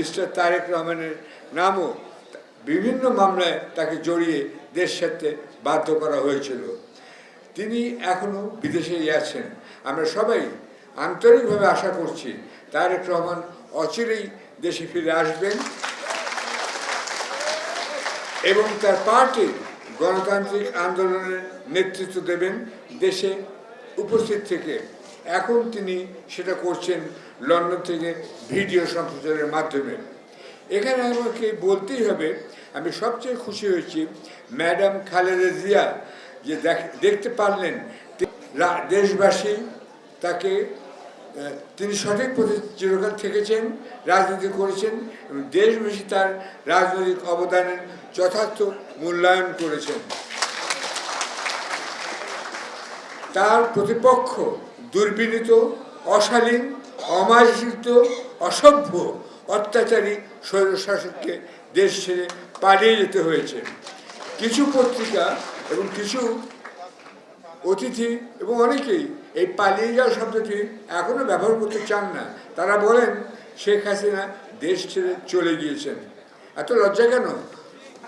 Mister Tarique রহমানের নামও বিভিন্ন মামলায় তাকে জড়িয়ে দেশ ছাড়তে বাধ্য করা হয়েছিল। তিনি এখনও বিদেশেই আছেন। আমরা সবাই আন্তরিকভাবে আশা করছি তারেক রহমান অচিরেই দেশে ফিরে আসবেন এবং তার পার্টি গণতান্ত্রিক আন্দোলনের নেতৃত্ব দেবেন দেশে উপস্থিত থেকে। এখন তিনি সেটা করছেন লন্ডন থেকে ভিডিও সম্প্রচারের মাধ্যমে। এখানে আমাকে বলতেই হবে, আমি সবচেয়ে খুশি হয়েছি ম্যাডাম খালেদা জিয়া, যে দেখ- দেখতে পারলেন দেশবাসী তাকে তিনি সঠিক পথে চিরকাল থেকেছেন, রাজনীতি করেছেন এবং দেশবাসী তার রাজনৈতিক অবদানের যথার্থ মূল্যায়ন করেছেন। তার প্রতিপক্ষ দুর্বিনীত, অশালীন অমার্জিত, অসভ্য অত্যাচারী স্বৈরশাসককে দেশ ছেড়ে পালিয়ে যেতে হয়েছে। কিছু পত্রিকা এবং কিছু অতিথি এবং অনেকেই এই পালিয়ে যাওয়া শব্দটি এখনও ব্যবহার করতে চান না। তারা বলেন, শেখ হাসিনা দেশ ছেড়ে চলে গিয়েছেন। এত লজ্জা কেন?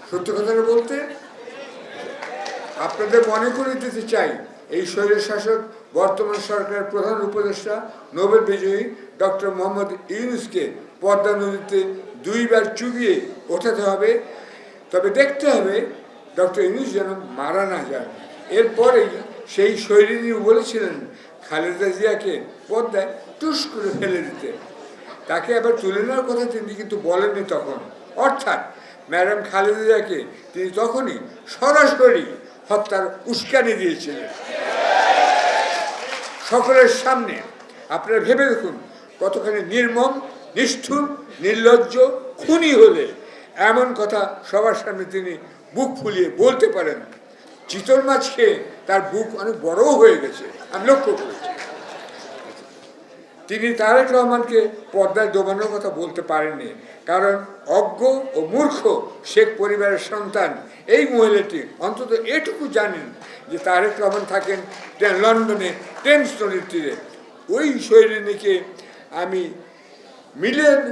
সত্য কথাটা বলতে আপনাদের মনে করে দিতে চাই, এই শৈলের শাসক বর্তমান সরকারের প্রধান উপদেষ্টা, নোবেল বিজয়ী ডক্টর মোহাম্মদ ইউনুসকে পদ্মা নদীতে দুইবার চুবিয়ে ওঠাতে হবে। তবে দেখতে হবে ডক্টর ইউনুস যেন মারা না যান। এরপরেই সেই শৈলিনী বলেছিলেন খালেদা জিয়াকে পদ্মায় টুস করে ফেলে দিতে। তাকে আবার তুলে নেওয়ার কথা তিনি কিন্তু বলেননি তখন। অর্থাৎ ম্যাডাম খালেদা জিয়াকে তিনি তখনই সরাসরি হত্যার উস্কানি দিয়েছিলেন। সকলের সামনে আপনারা ভেবে দেখুন কতখানি নির্মম, নিষ্ঠুর, নির্লজ্জ, খুনি হলে এমন কথা সবার সামনে তিনি বুক ফুলিয়ে বলতে পারেন। চিতল মাছ খেয়ে তার বুক অনেক বড়ও হয়ে গেছে। আমি লক্ষ্য করেছি তিনি তারেক রহমানকে পর্দায় ডোবানোর কথা বলতে পারেননি। কারণ অজ্ঞ ও মূর্খ শেখ পরিবারের সন্তান, এই মহিলাটি অন্তত এটুকু জানেন যে তারেক রহমান থাকেন লন্ডনে টেমস নদীর তীরে। ওই শৈলিনীকে আমি million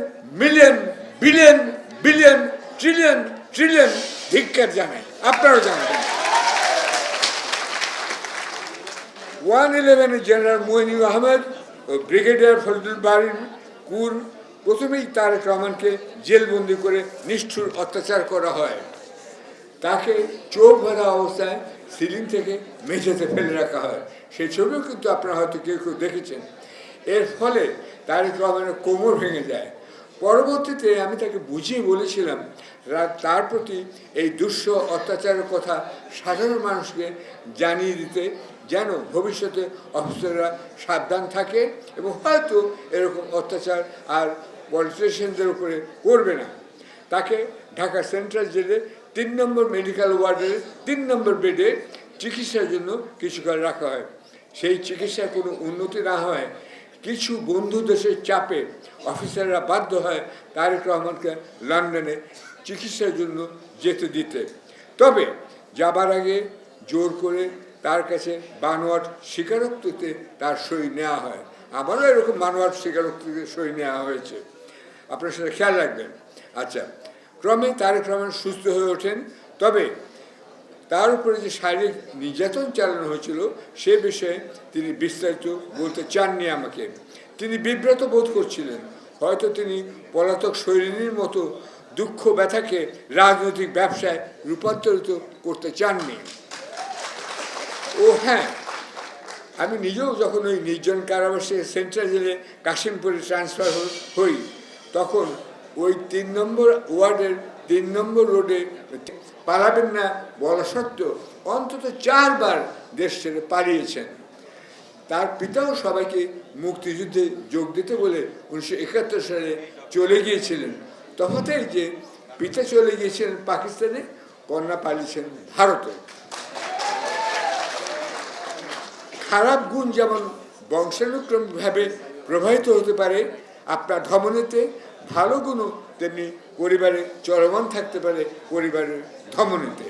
million, billion billion, trillion trillion ধিক্কার জানাই। আপনারাও জানাবেন। ওয়ান ইলেভেনের জেনারেল মোহিনুর আহমেদ ব্রিগেডিয়ার ফজলুল বারিন কুর প্রথমেই তারেক রহমানকে জেলবন্দি করে নিষ্ঠুর অত্যাচার করা হয়। তাকে চোখ বাঁধা অবস্থায় সিলিং থেকে মেঝেতে ফেলে রাখা হয়। সেই ছবিও কিন্তু আপনারা হয়তো কেউ কেউ দেখেছেন। এর ফলে তারেক রহমানের কোমর ভেঙে যায়। পরবর্তীতে আমি তাকে বুঝিয়ে বলেছিলাম তার প্রতি এই দুঃস্ব অত্যাচারের কথা সাধারণ মানুষকে জানিয়ে দিতে যেন ভবিষ্যতে অফিসাররা সাবধান থাকে এবং হয়তো এরকম অত্যাচার আর পলিটিশিয়ানদের উপরে করবে না। তাকে ঢাকা সেন্ট্রাল জেলে তিন নম্বর মেডিকেল ওয়ার্ডের তিন নম্বর বেডে চিকিৎসার জন্য কিছুকাল রাখা হয়। সেই চিকিৎসার কোনো উন্নতি না হয়, কিছু বন্ধু দেশের চাপে অফিসাররা বাধ্য হয় তারেক রহমানকে লন্ডনে চিকিৎসার জন্য যেতে দিতে। তবে যাবার আগে জোর করে তার কাছে বানোয়াট স্বীকারোক্তিতে তার সই নেওয়া হয়। আমারও এরকম বানোয়াট স্বীকারোক্তিতে সই নেওয়া হয়েছে। আপনার সেটা খেয়াল রাখবেন। আচ্ছা ক্রমে তারেক রহমান সুস্থ হয়ে ওঠেন। তবে তার উপরে যে শারীরিক নির্যাতন চালানো হয়েছিল, সে বিষয়ে তিনি বিস্তারিত বলতে চাননি আমাকে। তিনি বিব্রত বোধ করছিলেন। হয়তো তিনি পলাতক শৈলিনীর মতো দুঃখ ব্যথাকে রাজনৈতিক ব্যবসায় রূপান্তরিত করতে চাননি। ও হ্যাঁ আমি নিজেও যখন ওই নির্জন কারাবাসে সেন্ট্রাল জেলে কাশিমপুরে ট্রান্সফার হই, তখন ওই তিন নম্বর ওয়ার্ডের তিন নম্বর রোডে পালাবেন না বলা সত্ত্বেও অন্তত চারবার দেশ ছেড়ে পালিয়েছেন। তার পিতাও সবাইকে মুক্তিযুদ্ধে যোগ দিতে বলে উনিশশো একাত্তর সালে চলে গিয়েছিলেন। তফাতেই যে পিতা চলে গিয়েছিলেন পাকিস্তানে, কন্যা পালিয়েছেন ভারতে। খারাপ গুণ যেমন বংশানুক্রমভাবে প্রবাহিত হতে পারে আপনার ধমনীতে, ভালো গুণও তেমনি পরিবারে চলমান থাকতে পারে পরিবারের ধমনীতে।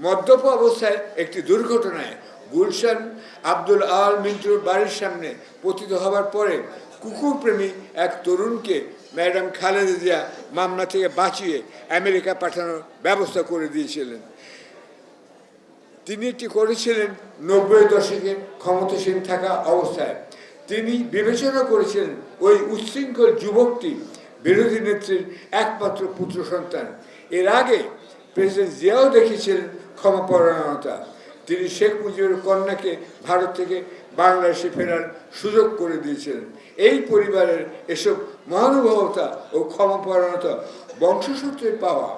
মদ্যপ অবস্থায় একটি দুর্ঘটনায় গুলশান আব্দুল আল মিন্টুর বাড়ির সামনে পতিত হবার পরে কুকুরপ্রেমী এক তরুণকে ম্যাডাম খালেদা জিয়া মামলা থেকে বাঁচিয়ে আমেরিকা পাঠানোর ব্যবস্থা করে দিয়েছিলেন। তিনি এটি করেছিলেন নব্বই দশকে ক্ষমতাসীন থাকা অবস্থায়। তিনি বিবেচনা করেছিলেন ওই উচ্ছৃঙ্খল যুবকটি বিরোধী নেত্রীর একমাত্র পুত্র সন্তান। এর আগে প্রেসিডেন্ট জিয়াও দেখেছিলেন ক্ষমাপরায়ণতা। তিনি শেখ মুজিবের কন্যাকে ভারত থেকে বাংলাদেশে ফেরার সুযোগ করে দিয়েছিলেন। এই পরিবারের এসব মহানুভবতা ও ক্ষমাপরায়ণতা বংশসূত্রে পাওয়া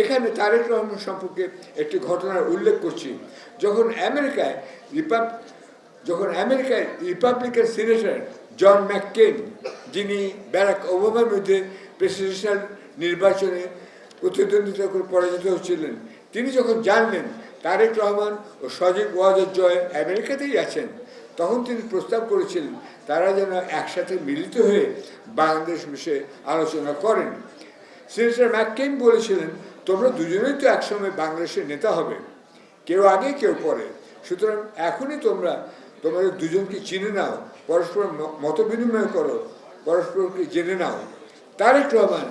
এখানে তারেক রহমান সম্পর্কে একটি ঘটনার উল্লেখ করছি। যখন আমেরিকায় রিপাব যখন আমেরিকায় রিপাবলিকান সিনেটর জন ম্যাককেন যিনি ব্যারাক ওবামার মধ্যে প্রেসিডেন্সিয়াল নির্বাচনে প্রতিদ্বন্দ্বিতা করে পরাজিত হচ্ছিলেন, তিনি যখন জানলেন তারেক রহমান ও সজীব ওয়াজের জয় আমেরিকাতেই আছেন, তখন তিনি প্রস্তাব করেছিলেন তারা যেন একসাথে মিলিত হয়ে বাংলাদেশ বিষয়ে আলোচনা করেন। সিনেটর ম্যাককেইন বলেছিলেন তোমরা দুজনেই তো একসময় বাংলাদেশের নেতা হবে। কেউ আগে, কেউ পরে। সুতরাং এখনই তোমরা তোমাদের দুজনকে চিনে নাও, পরস্পর মত বিনিময় করো, পরস্পরকে জেনে নাও। তারেক রহমান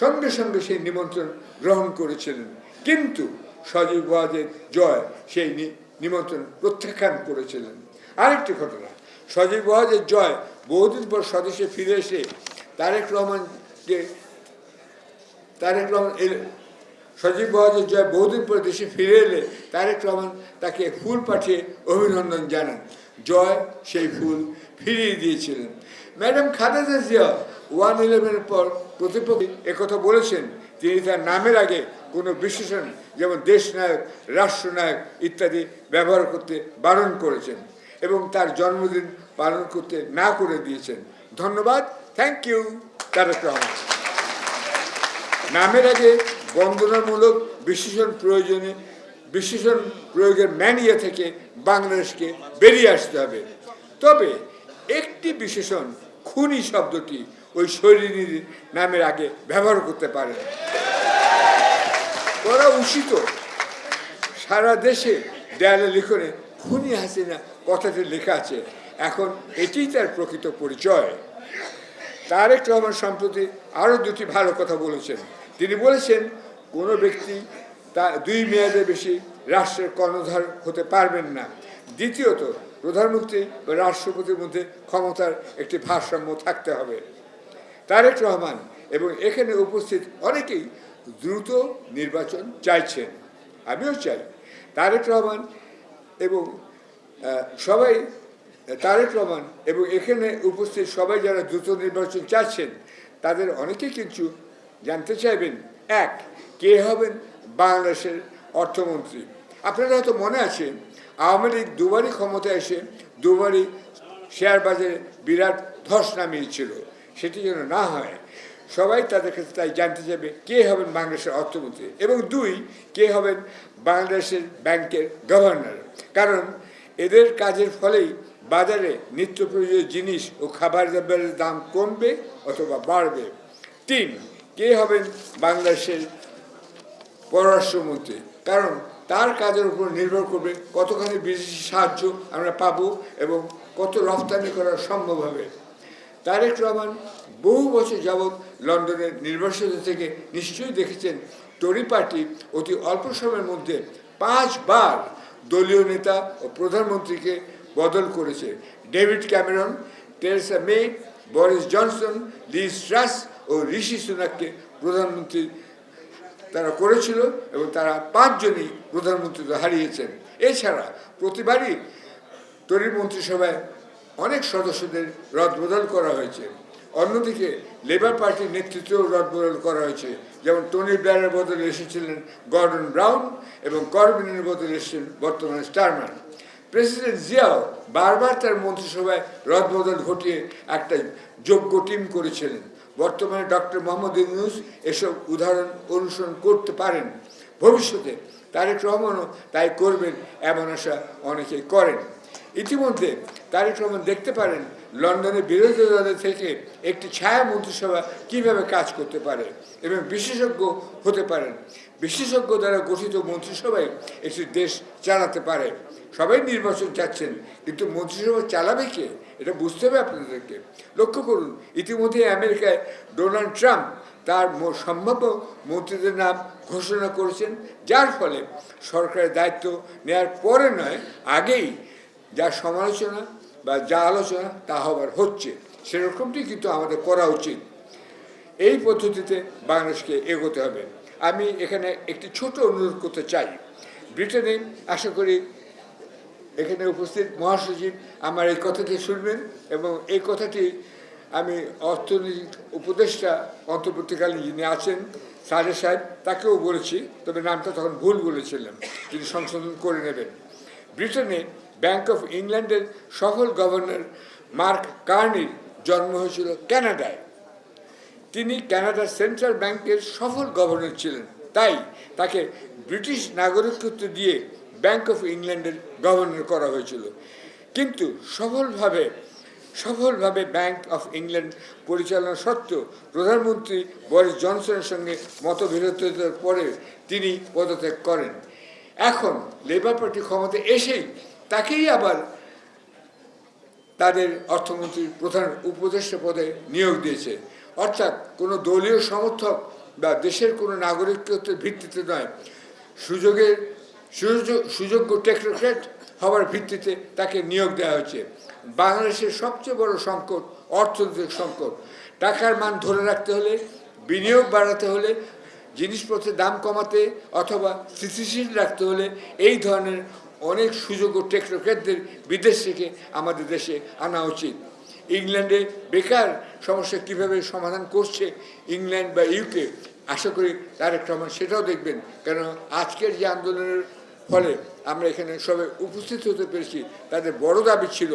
সঙ্গে সঙ্গে সেই নিমন্ত্রণ গ্রহণ করেছিলেন। কিন্তু সজীব ওয়াজের জয় সেই নিমন্ত্রণ প্রত্যাখ্যান করেছিলেন। আরেকটি ঘটনা, সজীব ওয়াজের জয় বহুদিন পর স্বদেশে ফিরে এসে তারেক রহমানকে, তারেক রহমান সজীব বহাদুর জয় বহুদিন পর দেশে ফিরে এলে তারেক রহমান তাকে ফুল পাঠিয়ে অভিনন্দন জানান। জয় সেই ফুল ফিরিয়ে দিয়েছিলেন। ম্যাডাম খালেদা জিয়া ওয়ান ইলেভেনের পর প্রতিপক্ষ একথা বলেছেন, তিনি তার নামের আগে কোনো বিশেষণ যেমন দেশনায়ক, রাষ্ট্রনায়ক ইত্যাদি ব্যবহার করতে বারণ করেছেন এবং তার জন্মদিন পালন করতে না করে দিয়েছেন। ধন্যবাদ, থ্যাংক ইউ, তারেক রহমান। নামের আগে বন্দনামূলক বিশেষণ প্রয়োজনে, বিশেষণ প্রয়োগের ম্যানিয়া থেকে বাংলাদেশকে বেরিয়ে আসতে হবে। তবে একটি বিশেষণ খুনি শব্দটি ওই শৈলিনীর নামের আগে ব্যবহার করতে পারে করা উচিত সারা দেশে দেয়ালে লিখনে খুনি হাসিনা কথাটি লেখা আছে। এখন এটিই তার প্রকৃত পরিচয়। তারেক রহমান সম্প্রতি আরও দুটি ভালো কথা বলেছেন। তিনি বলেছেন, কোনো ব্যক্তি তা দুই মেয়াদের বেশি রাষ্ট্রের কর্ণধার হতে পারবেন না। দ্বিতীয়ত, প্রধানমন্ত্রী বা রাষ্ট্রপতির মধ্যে ক্ষমতার একটি ভারসাম্য থাকতে হবে। তারেক রহমান এবং এখানে উপস্থিত অনেকেই দ্রুত নির্বাচন চাইছেন। আমিও চাই। তারেক রহমান এবং সবাই, তারেক রহমান এবং এখানে উপস্থিত সবাই যারা দ্রুত নির্বাচন চাচ্ছেন তাদের অনেকেই কিন্তু জানতে চাইবেন? এক, কে হবেন বাংলাদেশের অর্থমন্ত্রী? আপনারা হয়তো মনে আছে, আওয়ামী লীগ দুবারই ক্ষমতায় এসে দুবারই শেয়ার বাজারে বিরাট ধস নামিয়েছিল। সেটি যেন না হয়, সবাই তাদের কাছে তাই জানতে চাইবে, কে হবেন বাংলাদেশের অর্থমন্ত্রী? এবং দুই, কে হবেন বাংলাদেশের ব্যাংকের গভর্নর? কারণ এদের কাজের ফলেই বাজারে নিত্য প্রয়োজনীয় জিনিস ও খাবার দাবারের দাম কমবে অথবা বাড়বে। তিন কে হবেন বাংলাদেশের পররাষ্ট্রমন্ত্রী কারণ তার কাজের উপর নির্ভর করবে কতখানি বিদেশি সাহায্য আমরা পাবো এবং কত রপ্তানি করা সম্ভব হবে। তারেক রহমান বহু বছর যাবৎ লন্ডনের নির্বাসিত থেকে নিশ্চয়ই দেখেছেন টরি পার্টি অতি অল্প সময়ের মধ্যে পাঁচবার দলীয় নেতা ও প্রধানমন্ত্রীকে বদল করেছে। David Cameron, Theresa May, Boris Johnson Liz Truss ও ঋষি সুনাককে প্রধানমন্ত্রী তারা করেছিল এবং তারা পাঁচজনই প্রধানমন্ত্রী হারিয়েছেন। এছাড়া প্রতিবারই তরি মন্ত্রিসভায় অনেক সদস্যদের রদবদল করা হয়েছে। অন্যদিকে লেবার পার্টির নেতৃত্বেও রদবদল করা হয়েছে। যেমন টনি ব্লেয়ারের বদলে এসেছিলেন গর্ডন ব্রাউন এবং করবিনের বদলে এসেছেন বর্তমানে স্টারম্যান। প্রেসিডেন্ট জিয়াও বারবার তার মন্ত্রিসভায় রদবদল ঘটিয়ে একটা যোগ্য টিম করেছিলেন। বর্তমানে ডক্টর মোহাম্মদ ইউনুস এসব উদাহরণ অনুসরণ করতে পারেন। ভবিষ্যতে তারেক রহমানও তাই করবেন এমন আশা অনেকে করেন। ইতিমধ্যে তারেক রহমান দেখতে পারেন লন্ডনে বিরোধী দলের থেকে একটি ছায়া মন্ত্রিসভা কীভাবে কাজ করতে পারে এবং বিশেষজ্ঞ হতে পারেন। বিশেষজ্ঞ দ্বারা গঠিত মন্ত্রিসভায় একটি দেশ চালাতে পারে। সবাই নির্বাচন চাচ্ছেন, কিন্তু মন্ত্রিসভা চালাবে কে? এটা বুঝতে হবে আপনাদেরকে। লক্ষ্য করুন, ইতিমধ্যে আমেরিকায় ডোনাল্ড ট্রাম্প তার সম্ভাব্য মন্ত্রীদের নাম ঘোষণা করেছেন, যার ফলে সরকারের দায়িত্ব নেওয়ার পরে নয়, আগেই যা সমালোচনা বা যা আলোচনা তা হবার হচ্ছে। সেরকমটি কিন্তু আমাদের করা উচিত। এই পদ্ধতিতে বাংলাদেশকে এগোতে হবে। আমি এখানে একটি ছোট অনুরোধ করতে চাই। ব্রিটেনে আশা করি এখানে উপস্থিত মহাসচিব আমার এই কথাটি শুনবেন এবং এই কথাটি আমি অর্থনৈতিক উপদেষ্টা অন্তর্বর্তীকালীন যিনি আছেন সাজে সাহেব, তাকেও বলেছি, তবে নামটা তখন ভুল বলেছিলাম, তিনি সংশোধন করে নেবেন। ব্রিটেনে ব্যাংক অফ ইংল্যান্ডের সফল গভর্নর মার্ক কার্নির জন্ম হয়েছিল কানাডায় তিনি কানাডার সেন্ট্রাল ব্যাংকের সফল গভর্নর ছিলেন। তাই তাকে ব্রিটিশ নাগরিকত্ব দিয়ে ব্যাংক অফ ইংল্যান্ডের গভর্নর করা হয়েছিল। কিন্তু সফলভাবে সফলভাবে ব্যাংক অফ ইংল্যান্ড পরিচালনা সত্ত্বেও প্রধানমন্ত্রী বরিস জনসনের সঙ্গে মতবিরোধিতার পরে তিনি পদত্যাগ করেন। এখন লেবার পার্টি ক্ষমতা এসেই তাকেই আবার তাদের অর্থমন্ত্রীর প্রধান উপদেষ্টা পদে নিয়োগ দিয়েছে। অর্থাৎ কোনো দলীয় সমর্থক বা দেশের কোনো নাগরিকত্বের ভিত্তিতে নয়। সুযোগের সুযোগ, সুযোগ্য টেকনোক্র্যাট হওয়ার ভিত্তিতে তাকে নিয়োগ দেওয়া হয়েছে। বাংলাদেশের সবচেয়ে বড় সংকট অর্থনৈতিক সংকট। টাকার মান ধরে রাখতে হলে, বিনিয়োগ বাড়াতে হলে, জিনিসপত্রের দাম কমাতে অথবা স্থিতিশীল রাখতে হলে এই ধরনের অনেক সুযোগ ও টেকনোক্র্যাটদের বিদেশ থেকে আমাদের দেশে আনা উচিত। ইংল্যান্ডে বেকার সমস্যা কীভাবে সমাধান করছে ইংল্যান্ড বা ইউকে? আশা করি তারেক রহমান সেটাও দেখবেন। কেন আজকের যে আন্দোলনের ফলে আমরা এখানে সবাই উপস্থিত হতে পেরেছি। তাদের বড় দাবি ছিল